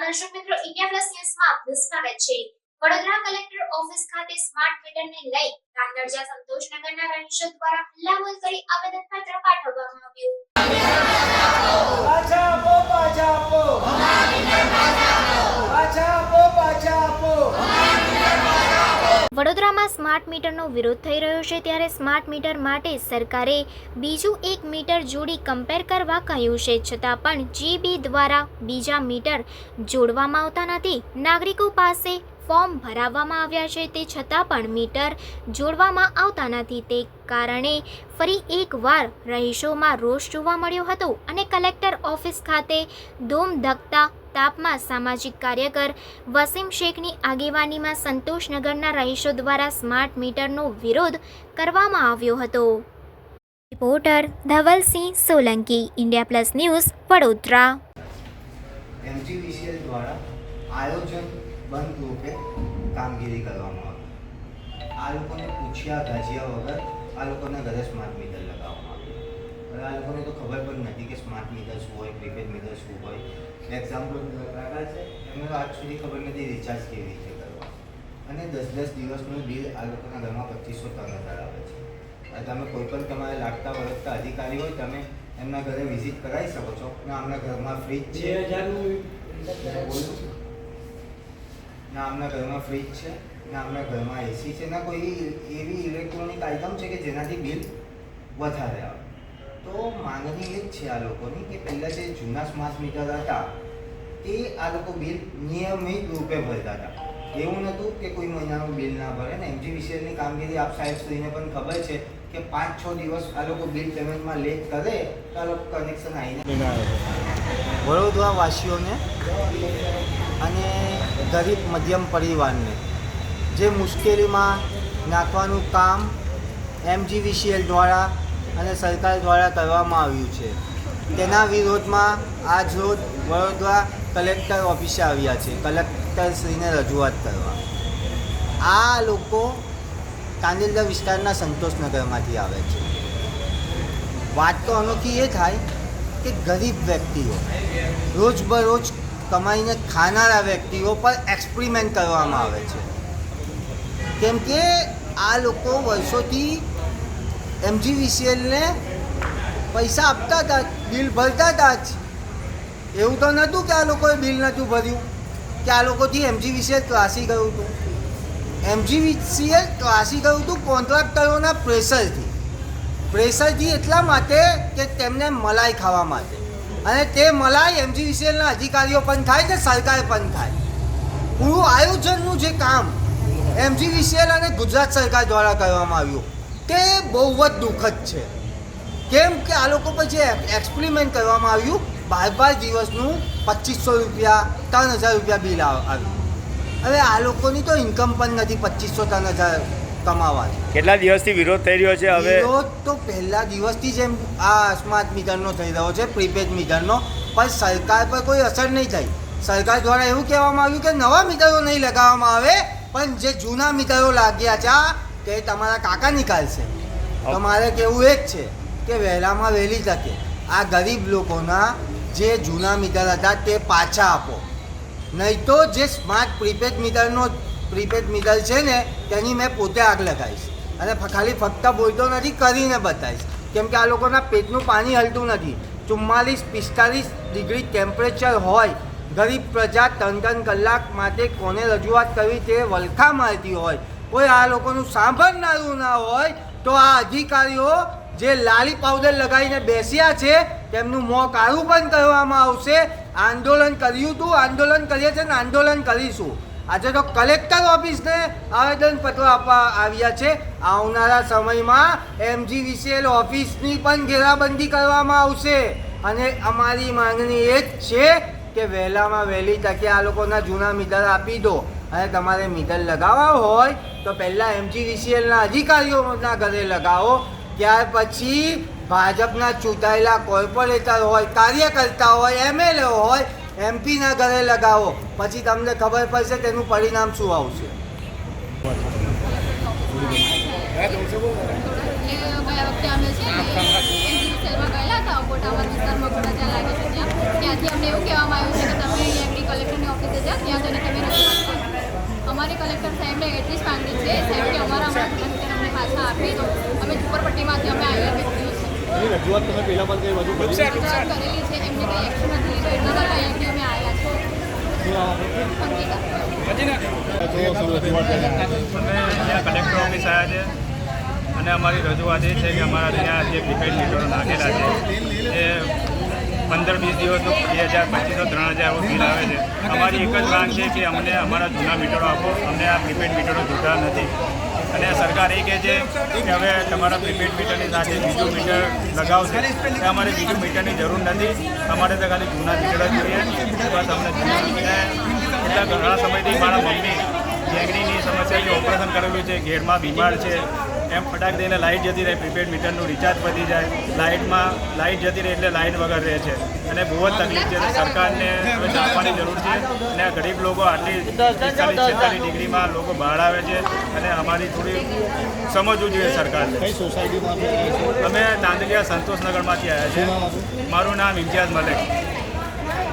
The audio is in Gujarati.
નમસ્કાર મિત્રો ઇન્ડિયા પ્લસ ન્યૂઝમાં આપનું સ્વાગત છે. વડોદરા કલેક્ટર ઓફિસ ખાતે સ્માર્ટ મીટરને લઈ રાંદરજા સંતોષનગરના રહીશો દ્વારા હલ્લાબોલ કરી આવેદનપત્ર પાઠવવામાં આવ્યું. પાછા આપો પાછા આપો પાછા આપો વડોદરામાં સ્માર્ટ મીટરનો વિરોધ થઈ રહ્યો છે ત્યારે સ્માર્ટ મીટર માટે સરકારે બીજું એક મીટર જોડી કમ્પેર કરવા કહ્યું છે, છતાં પણ જીબી દ્વારા બીજા મીટર જોડવામાં આવતા નથી. નાગરિકો પાસે ફોર્મ ભરાવવામાં આવ્યા છે, તે છતાં પણ મીટર જોડવામાં આવતા નથી. તે કારણે ફરી એકવાર રહીશોમાં રોષ જોવા મળ્યો હતો અને કલેક્ટર ઓફિસ ખાતે ધૂમ ધકતા તાપમાં સામાજિક કાર્યકર વસીમ શેખની આગેવાનીમાં સંતોષનગરના રહીશો દ્વારા સ્માર્ટ મીટરનો વિરોધ કરવામાં આવ્યો હતો. Reporter Dhavalsinh Solanki, India plus news, Vadodara. કામગીરી કરવામાં આવી. આ લોકોને પૂછ્યા, ગાજ્યા વગર આ લોકોના ઘરે સ્માર્ટ મીટર લગાવવામાં આવ્યું હવે આ લોકોને તો ખબર પણ નથી કે સ્માર્ટ મીટર શું હોય પ્રીપેડ મીટર શું હોય. એક્ઝામ્પલ કાકા છે. એમને તો આજ સુધી ખબર નથી રિચાર્જ કેવી રીતે કરવા અને દસ દસ દિવસનું બિલ આ લોકોના ઘરમાં પચીસો ત્રણ હજાર આવે છે. તમે કોઈ પણ તમારે લાગતા વળગતા અધિકારી હોય તમે એમના ઘરે વિઝિટ કરાવી શકો છો અને આમના ઘરમાં ફ્રીજ છે. ના આમના ઘરમાં ફ્રીજ છે. ના આમના ઘરમાં એસી છે. ના કોઈ એવી ઇલેક્ટ્રોનિક આઇટમ છે કે જેનાથી બિલ વધારે આવે. તો માંગણી એ જ છે આ લોકોની કે પહેલાં જે જૂના સ્માર્ટ મીટર હતા, તે આ લોકો બિલ નિયમિત રૂપે ભરતા હતા. એવું નહોતું કે કોઈ મહિનાનું બિલ ના ભરે ને એમજીવીસીએલની કામગીરી આપ સાહેબ સુધીને પણ ખબર છે કે પાંચ છ દિવસ આ લોકો બિલ પેમેન્ટમાં લેટ કરે તો આ લોકો કનેક્શન આવીને વડોદરા વાસીઓને અને ગરીબ મધ્યમ પરિવારને જે મુશ્કેલીમાં નાખવાનું કામ એમજીવીસીએલ દ્વારા અને સરકાર દ્વારા કરવામાં આવ્યું છે. તેના વિરોધમાં આજ રોજ વડોદરા કલેક્ટર ઓફિસે આવ્યા છે. કલેક્ટરશ્રીને રજૂઆત કરવા. આ લોકો કાંદિલદર વિસ્તારના સંતોષનગરમાંથી આવે છે. વાત તો અનોખી એ થાય કે ગરીબ વ્યક્તિઓ રોજબરોજ કમાઈને ખાનારા વ્યક્તિઓ પર એક્સપેરિમેન્ટ કરવામાં આવે છે. કેમ કે આ લોકો વર્ષોથી એમજીવીસીએલને પૈસા આપતા હતા, બિલ ભરતા હતા જ. એવું તો નહોતું કે આ લોકોએ બિલ નહોતું ભર્યું. કે આ લોકોથી એમજીવીસીએલ ત્રાસી ગયું હતું. એમજીવીસીએલ ત્રાસી ગયું હતું કોન્ટ્રાક્ટરોના પ્રેશરથી. પ્રેશરથી એટલા માટે કે તેમને મલાઈ ખાવા માટે. અને તે મલાઈ એમજીવીસીએલના અધિકારીઓ પણ થાય કે સરકાર પણ થાય. પૂરું આયોજનનું જે કામ એમજીવીસીએલ અને ગુજરાત સરકાર દ્વારા કરવામાં આવ્યું. તે બહુ જ દુઃખદ છે. કેમ કે આ લોકો પર જે એક્સપેરિમેન્ટ કરવામાં આવ્યું બાર બાર દિવસનું પચીસો રૂપિયા ત્રણ હજાર રૂપિયા બિલ આવ- આવ્યું. હવે આ લોકોની તો ઇન્કમ પણ નથી પચીસો ત્રણ હજાર કમાવાની કેટલા દિવસથી વિરોધ થઈ રહ્યો છે હવે? વિરોધ તો પહેલા દિવસથી જેમ આ સ્માર્ટ મીટરનો થઈ રહ્યો છે પ્રીપેડ મીટરનો પણ સરકાર પર કોઈ અસર નહીં થઈ સરકાર દ્વારા એવું કહેવામાં આવ્યું કે નવા મીટરો નહીં લગાવવામાં આવે પણ જે જૂના મીટરો લાગ્યા છે આ તે તમારા કાકા નીકાળશે. તમારે કેવું એ જ છે કે વહેલામાં વહેલી તકે આ ગરીબ લોકોના જે જૂના મીટર હતા તે પાછા આપો. નહીં તો જે સ્માર્ટ પ્રીપેડ મીટરનો પ્રીપેડ મીટર છે ને તેની મેં પોતે આગ લગાવીશ. અને ખાલી ફક્ત બોલતો નથી કરીને બતાવીશ. કેમ કે આ લોકોના પેટનું પાણી હલતું નથી. ચુમ્માલીસ પિસ્તાલીસ ડિગ્રી ટેમ્પરેચર હોય. ગરીબ પ્રજા ત્રણ ત્રણ કલાક માટે કોને રજૂઆત કરવી તે વલખા મારતી હોય. કોઈ આ લોકોનું સાંભળનારું ના હોય તો આ અધિકારીઓ જે લાલી પાવડર લગાવીને બેસ્યા છે, તેમનું મોં કાળું પણ કરવામાં આવશે. આંદોલન કર્યું હતું આંદોલન કરીએ છીએ ને આંદોલન કરીશું. આજે તો કલેક્ટર ઓફિસને આવેદનપત્રો આપવા આવ્યા છે. આવનારા સમયમાં એમજીવીસીએલ ઓફિસની પણ ઘેરાબંધી કરવામાં આવશે. અને અમારી માંગણી એ જ છે કે વહેલામાં વહેલી તકે આ લોકોના જૂના મીટર આપી દો. અને તમારે મીટર લગાવવા હોય, તો પહેલાં એમજીવીસીએલના અધિકારીઓના ઘરે લગાવો. ત્યાર પછી ભાજપના ચૂંટાયેલા કોર્પોરેટર હોય, કાર્યકર્તા હોય એમએલએ હોય એમપીના ઘરે લગાવો. પછી તમને ખબર પડશે તેનું પરિણામ શું આવશે. ત્યાંથી અમને એવું કહેવામાં આવ્યું છે કે તમે એમડી કલેક્ટરની ઓફિસે જાઓ, ત્યાં જઈને તમે રજૂઆત કરો અમારી કલેક્ટર સાહેબને એટલી જ માંગણી છે સાહેબ કે અમારા અમારા અમને પાછા આપી દો. અમે ઝુંપડપટ્ટીમાંથી અમે આવ્યા વ્યક્તિઓ રજૂઆત તમે પહેલા પણ કઈ વધુ રજૂઆત કરેલી છે. એમને કંઈ એક્શન નથી લીધું. એટલા માટે અહીંયાથી અમે આવ્યા છીએ. અંકિતા અમે અહીંયા કલેક્ટર ઓફિસ આવ્યા છે અને અમારી રજૂઆત એ છે કે અમારા ત્યાં જે પ્રીપેડ મીટરો નાખેલા છે એ પંદર, વીસ દિવસનો બે હજાર, પચીસો ત્રણ હજાર એવો બિલ આવે છે. અમારી એક જ માંગ છે કે અમને અમારા જૂના મીટરો આપો. અમને આ પ્રીપેડ મીટરો જોતા નથી. અને સરકાર એ કહે છે કે હવે તમારા પ્રીપેડ મીટરની સાથે બીજું મીટર લગાવશે. કે અમારે બીજું મીટરની જરૂર નથી. અમારે તો ખાલી જૂના મીટર જ જોઈએ. બસ અમને એટલા ઘણા સમયથી મારા મમ્મી ગેંગરીની સમસ્યાથી ઓપરેશન કરેલું છે, ઘેરમાં બીમાર છે. એમ ફટાક દઈને લાઇટ જતી રહે પ્રીપેડ મીટરનું રિચાર્જ પતી જાય લાઇટમાં લાઇટ જતી રહે એટલે લાઇટ વગર રહે છે. અને બહુ જ તકલીફ છે. સરકારને હવે જાણવાની જરૂર છે અને આ ગરીબ લોકો આટલી પિસ્તાલીસ છેતાલીસ ડિગ્રીમાં લોકો બહાર આવે છે અને અમારી થોડી સમજવું જોઈએ સરકારને. અમે દાંદલિયા સંતોષનગરમાંથી આવ્યા છે મારું નામ ઇમ્તિયાઝ મલેક.